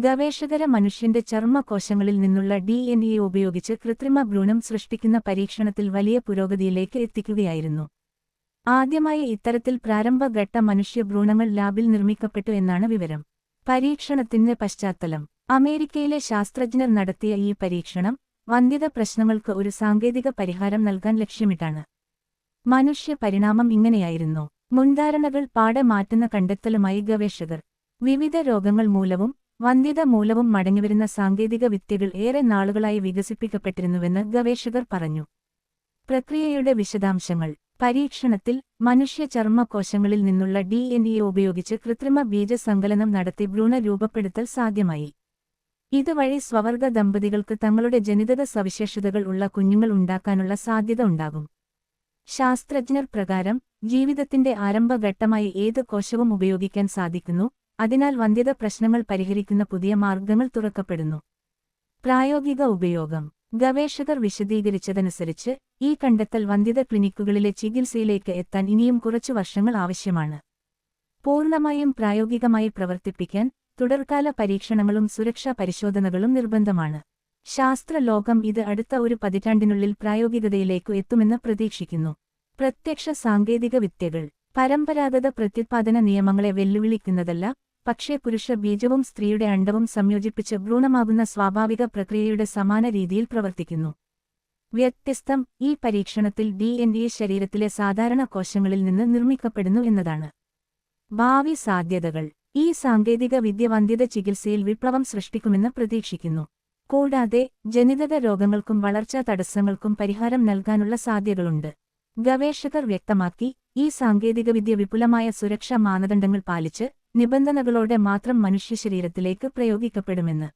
ഗവേഷകര മനുഷ്യന്റെ ചർമ്മകോശങ്ങളിൽ നിന്നുള്ള D N A ഉപയോഗിച്ച് കൃത്രിമ ഭ്രൂണം സൃഷ്ടിക്കുന്ന പരീക്ഷണത്തിൽ വലിയ പുരോഗതിയിലേക്ക് എത്തിക്കുകയായിരുന്നു. ആദ്യമായി ഇത്തരത്തിൽ പ്രാരംഭഘട്ട മനുഷ്യ ഭ്രൂണങ്ങൾ ലാബിൽ നിർമ്മിക്കപ്പെട്ടു എന്നാണ് വിവരം. പരീക്ഷണത്തിന്റെ പശ്ചാത്തലം. അമേരിക്കയിലെ ശാസ്ത്രജ്ഞർ നടത്തിയ ഈ പരീക്ഷണം വന്ധ്യത പ്രശ്നങ്ങൾക്ക് ഒരു സാങ്കേതിക പരിഹാരം നൽകാൻ ലക്ഷ്യമിട്ടാണ്. മനുഷ്യ പരിണാമം ഇങ്ങനെയായിരുന്നു. മുൻധാരണകൾ പാടെ മാറ്റുന്ന കണ്ടെത്തലുമായി ഗവേഷകർ. വിവിധ രോഗങ്ങൾ മൂലവും വന്ധ്യത മൂലവും മടങ്ങിവരുന്ന സാങ്കേതിക വിദ്യകൾ ഏറെ നാളുകളായി വികസിപ്പിക്കപ്പെട്ടിരുന്നുവെന്ന് ഗവേഷകർ പറഞ്ഞു. പ്രക്രിയയുടെ വിശദാംശങ്ങൾ. പരീക്ഷണത്തിൽ മനുഷ്യ ചർമ്മകോശങ്ങളിൽ നിന്നുള്ള ഡി എൻ എ ഉപയോഗിച്ച് കൃത്രിമ ബീജസങ്കലനം നടത്തി ഭ്രൂണ രൂപപ്പെടുത്തൽ സാധ്യമായി. ഇതുവഴി സ്വവർഗ ദമ്പതികൾക്ക് തങ്ങളുടെ ജനിതക സവിശേഷതകൾ ഉള്ള കുഞ്ഞുങ്ങൾ ഉണ്ടാക്കാനുള്ള സാധ്യത ഉണ്ടാകും. ശാസ്ത്രജ്ഞർ പ്രകാരം ജീവിതത്തിന്റെ ആരംഭഘട്ടമായി ഏത് കോശവും ഉപയോഗിക്കാൻ സാധിക്കുന്നു അതിനാൽ വന്ധ്യത പ്രശ്നങ്ങൾ പരിഹരിക്കുന്ന പുതിയ മാർഗങ്ങൾ തുറക്കപ്പെടുന്നു. പ്രായോഗിക ഉപയോഗം. ഗവേഷകർ വിശദീകരിച്ചതനുസരിച്ച് ഈ കണ്ടെത്തൽ വന്ധ്യത ക്ലിനിക്കുകളിലെ ചികിത്സയിലേക്ക് എത്താൻ ഇനിയും കുറച്ചു വർഷങ്ങൾ ആവശ്യമാണ്. പൂർണമായും പ്രായോഗികമായി പ്രവർത്തിപ്പിക്കാൻ തുടർകാല പരീക്ഷണങ്ങളും സുരക്ഷാ പരിശോധനകളും നിർബന്ധമാണ്. ശാസ്ത്രലോകം ഇത് അടുത്ത ഒരു പതിറ്റാണ്ടിനുള്ളിൽ പ്രായോഗികതയിലേക്കു എത്തുമെന്ന് പ്രതീക്ഷിക്കുന്നു. പ്രത്യക്ഷ സാങ്കേതിക വിദ്യകൾ പരമ്പരാഗത പ്രത്യുത്പാദന നിയമങ്ങളെ വെല്ലുവിളിക്കുന്നതല്ല പക്ഷേ പുരുഷ ബീജവും സ്ത്രീയുടെ അണ്ടവും സംയോജിപ്പിച്ച് ഭ്രൂണമാകുന്ന സ്വാഭാവിക പ്രക്രിയയുടെ സമാന രീതിയിൽ പ്രവർത്തിക്കുന്നു. വ്യത്യസ്തം ഈ പരീക്ഷണത്തിൽ ഡി എൻ ശരീരത്തിലെ സാധാരണ കോശങ്ങളിൽ നിന്ന് നിർമ്മിക്കപ്പെടുന്നു എന്നതാണ്. ഭാവി സാധ്യതകൾ. ഈ സാങ്കേതിക വിദ്യ വന്ധ്യത ചികിത്സയിൽ വിപ്ലവം സൃഷ്ടിക്കുമെന്ന് പ്രതീക്ഷിക്കുന്നു. കൂടാതെ ജനിതക രോഗങ്ങൾക്കും വളർച്ചാ തടസ്സങ്ങൾക്കും പരിഹാരം നൽകാനുള്ള സാധ്യതകളുണ്ട്. ഗവേഷകർ വ്യക്തമാക്കി ഈ സാങ്കേതികവിദ്യ വിപുലമായ സുരക്ഷാ മാനദണ്ഡങ്ങൾ പാലിച്ച് നിബന്ധനകളോടെ മാത്രം മനുഷ്യശരീരത്തിലേക്ക് പ്രയോഗിക്കപ്പെടുമെന്ന്.